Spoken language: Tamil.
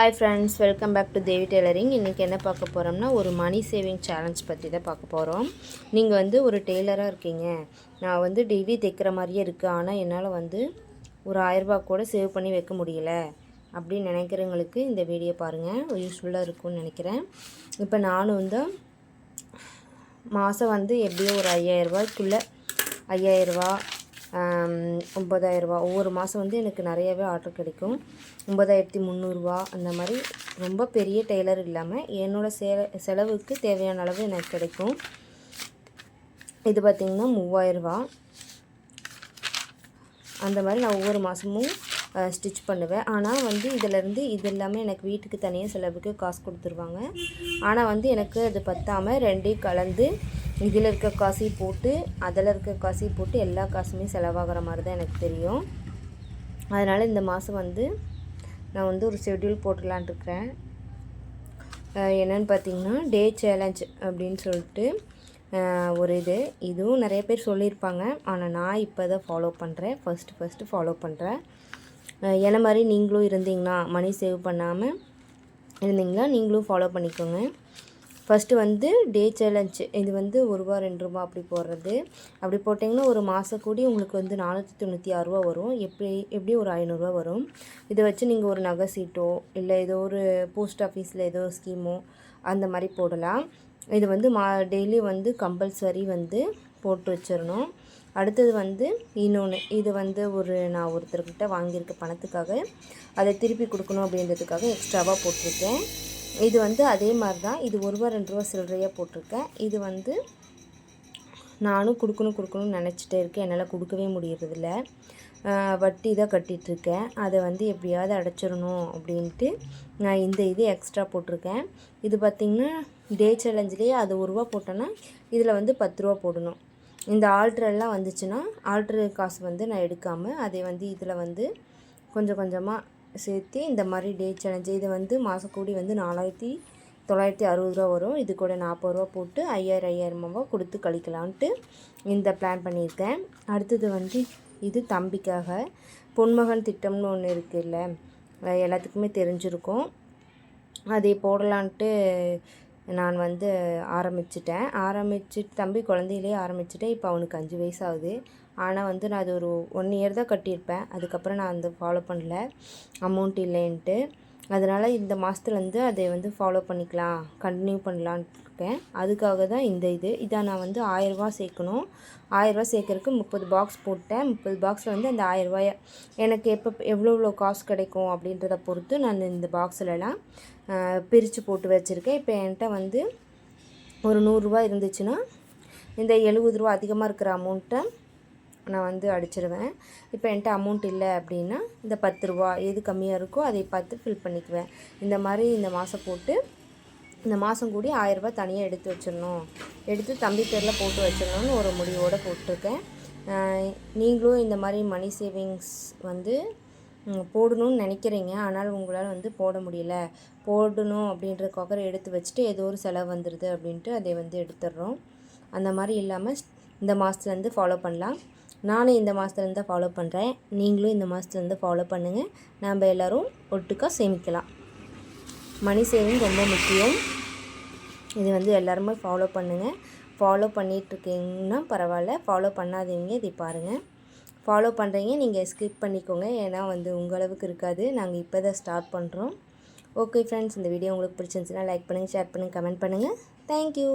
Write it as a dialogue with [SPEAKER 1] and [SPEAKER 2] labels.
[SPEAKER 1] Hi friends welcome back to Devi tailoring இன்றைக்கி என்ன பார்க்க போகிறோம்னா ஒரு மணி சேவிங் சேலஞ்ச் பற்றி தான் பார்க்க போகிறோம் நீங்கள் வந்து ஒரு டெய்லராக இருக்கீங்க. நான் வந்து டெய்லி தைக்கிற மாதிரியே இருக்குது ஆனால் என்னால் வந்து ஒரு ஆயிரரூபா கூட சேவ் பண்ணி வைக்க முடியல. அப்படின்னு நினைக்கிறவங்களுக்கு இந்த வீடியோ பாருங்கள் யூஸ்ஃபுல்லாக இருக்கும்னு நினைக்கிறேன். இப்போ நானும் வந்து மாதம் வந்து எப்படியோ ஒரு ஐயாயிரரூபாய்க்குள்ளே ஐயாயிரரூபா ஒம்பதாயிரரூபா ஒவ்வொரு மாதம் வந்து எனக்கு நிறையவே ஆர்டர் கிடைக்கும். ஒம்பதாயிரத்தி முந்நூறுரூவா அந்த மாதிரி ரொம்ப பெரிய டெய்லர் இல்லாமல் என்னோடய செ செலவுக்கு தேவையான அளவு எனக்கு கிடைக்கும். இது பார்த்திங்கன்னா மூவாயிரரூபா அந்த மாதிரி நான் ஒவ்வொரு மாதமும் ஸ்டிச் பண்ணுவேன். ஆனால் வந்து இதிலேருந்து இது எல்லாமே எனக்கு வீட்டுக்கு தனியாக செலவுக்கு காசு கொடுத்துருவாங்க. ஆனால் வந்து எனக்கு அது பற்றாமல் ரெண்டையும் கலந்து இதில் இருக்க காசையும் போட்டு அதில் இருக்க காசையும் போட்டு எல்லா காசுமே செலவாகிற மாதிரி தான் எனக்கு தெரியும். அதனால் இந்த மாதம் வந்து நான் வந்து ஒரு ஷெட்யூல் போட்டுடலான்ட்ருக்கிறேன் என்னென்னு பார்த்தீங்கன்னா டே சேலஞ்ச் அப்படின்னு சொல்லிட்டு ஒரு இது. இதுவும் நிறைய பேர் சொல்லியிருப்பாங்க. ஆனால் நான் இப்போ தான் ஃபாலோ பண்ணுறேன் ஃபஸ்ட்டு ஃபஸ்ட்டு ஃபாலோ பண்ணுறேன் என்ன மாதிரி நீங்களும் இருந்தீங்கன்னா மணி சேவ் பண்ணாமல் இருந்தீங்கன்னா நீங்களும் ஃபாலோ பண்ணிக்கோங்க. ஃபஸ்ட்டு வந்து டே சேலஞ்ச் இது வந்து ஒரு ரூபா ரெண்டு ரூபா அப்படி போடுறது. அப்படி போட்டிங்கன்னா ஒரு மாதம் கூடி உங்களுக்கு வந்து நானூற்றி தொண்ணூற்றி ஆறுரூவா வரும். எப்படி எப்படி ஒரு ஐநூறுரூவா வரும். இதை வச்சு நீங்கள் ஒரு நகை சீட்டோ இல்லை ஏதோ ஒரு போஸ்ட் ஆஃபீஸில் ஏதோ ஸ்கீமோ அந்த மாதிரி போடலாம். இது வந்து மா டெய்லி வந்து கம்பல்சரி வந்து போட்டு வச்சிடணும் அடுத்தது வந்து இன்னொன்று இது வந்து ஒரு நான் ஒருத்தர்கிட்ட வாங்கியிருக்க பணத்துக்காக அதை திருப்பி கொடுக்கணும் அப்படின்றதுக்காக எக்ஸ்ட்ராவாக போட்டிருக்கேன். இது வந்து அதே மாதிரி தான் இது ஒரு ரூபா ரெண்டு ரூபா சில்லறையாக போட்டிருக்கேன். இது வந்து நானும் கொடுக்கணும் கொடுக்கணும்னு நினச்சிட்டே இருக்கேன். என்னால் கொடுக்கவே முடியறதில்ல. வட்டி தான் கட்டிகிட்ருக்கேன் அதை வந்து எப்படியாவது அடைச்சிடணும் அப்படின்ட்டு நான் இந்த இது எக்ஸ்ட்ரா போட்டிருக்கேன். இது பார்த்திங்கன்னா டே சேலஞ்சிலேயே அது ஒரு ரூபா போட்டேன்னா இதில் வந்து பத்து ரூபா போடணும். இந்த ஆல்ட்ரெல்லாம் வந்துச்சுன்னா ஆல்ட்ரு காசு வந்து நான் எடுக்காமல் அதை வந்து இதில் வந்து கொஞ்சம் கொஞ்சமாக சேர்த்து இந்த மாதிரி டே சேலஞ்சு இது வந்து மாதக்கூடி வந்து நாலாயிரத்தி தொள்ளாயிரத்தி அறுபது ரூபா வரும். இது கூட நாற்பது ரூபா போட்டு ஐயாயிரம் ஐயாயிரமாவா கொடுத்து கழிக்கலான்ட்டு இந்த பிளான் பண்ணியிருக்கேன். அடுத்தது வந்து இது தம்பிக்காக பொன்மகன் திட்டம்னு ஒன்று இருக்குல்ல எல்லாத்துக்குமே தெரிஞ்சிருக்கும். அதை போடலான்ட்டு நான் வந்து ஆரம்பிச்சிட்டேன். ஆரம்பிச்சு தம்பி குழந்தையிலே ஆரம்பிச்சிட்டேன். இப்போ அவனுக்கு அஞ்சு வயசு ஆகுது ஆனால் வந்து நான் அது ஒரு ஒன் இயர் தான் கட்டியிருப்பேன். அதுக்கப்புறம் நான் அந்த ஃபாலோ பண்ணல. அமௌண்ட் இல்லைன்ட்டு. அதனால் இந்த மாதத்துல வந்து அதை வந்து ஃபாலோ பண்ணிக்கலாம் கண்டினியூ பண்ணலான் இருக்கேன் அதுக்காக தான் இந்த இது. இதை நான் வந்து ஆயரூபா சேர்க்கணும். ஆயரூபா சேர்க்கறதுக்கு முப்பது பாக்ஸ் போட்டேன். முப்பது பாக்ஸில் வந்து அந்த ஆயரூபாயை எனக்கு எப்போ எவ்வளோ எவ்வளோ காசு கிடைக்கும் அப்படின்றத பொறுத்து நான் இந்த பாக்ஸ்லலாம் பிரித்து போட்டு வச்சுருக்கேன். இப்போ என்கிட்ட வந்து ஒரு நூறுரூவா இருந்துச்சுன்னா இந்த எழுபது ரூபா அதிகமாக இருக்கிற அமௌண்ட்டை நான் வந்து அடிச்சிருவேன். இப்போ என்கிட்ட அமௌண்ட் இல்லை அப்படின்னா இந்த பத்து ரூபா எது கம்மியாக இருக்கோ அதை பார்த்து ஃபில் பண்ணிக்குவேன். இந்த மாதிரி இந்த மாதம் போட்டு இந்த மாதம் கூடி ஆயிரரூபா தனியாக எடுத்து வச்சிடணும். எடுத்து தம்பி பேரில் போட்டு வச்சிடணும்னு ஒரு முடிவோடு போட்டிருக்கேன். நீங்களும் இந்த மாதிரி மணி சேவிங்ஸ் வந்து போடணும்னு நினைக்கிறீங்க. ஆனால் உங்களால் வந்து போட முடியல. போடணும் அப்படின்றதுக்காக எடுத்து வச்சுட்டு ஏதோ ஒரு செலவு வந்துடுது அப்படின்ட்டு அதை வந்து எடுத்துடுறோம். அந்த மாதிரி இல்லாமல் இந்த மாதத்துலேருந்து ஃபாலோ பண்ணலாம். நானும் இந்த மாதத்துலேருந்து ஃபாலோ பண்ணுறேன் நீங்களும் இந்த மாதத்துலேருந்து ஃபாலோ பண்ணுங்கள் நம்ம எல்லோரும் ஒட்டுக்காக சேமிக்கலாம். மணி சேவிங் ரொம்ப முக்கியம். இது வந்து எல்லாருமே ஃபாலோ பண்ணுங்கள் ஃபாலோ பண்ணிகிட்ருக்கீங்கன்னா பரவாயில்ல. ஃபாலோ பண்ணாதவங்க இதை பாருங்கள் ஃபாலோ பண்ணுறீங்க நீங்கள் ஸ்கிப் பண்ணிக்கோங்க. ஏன்னா வந்து உங்களவுக்கு இருக்காது. நாங்கள் இப்போ தான் ஸ்டார்ட் பண்ணுறோம் ஓகே ஃப்ரெண்ட்ஸ் இந்த வீடியோ உங்களுக்கு பிடிச்சிருந்துச்சுன்னா லைக் பண்ணுங்கள் ஷேர் பண்ணுங்கள் கமெண்ட் பண்ணுங்கள் தேங்க்யூ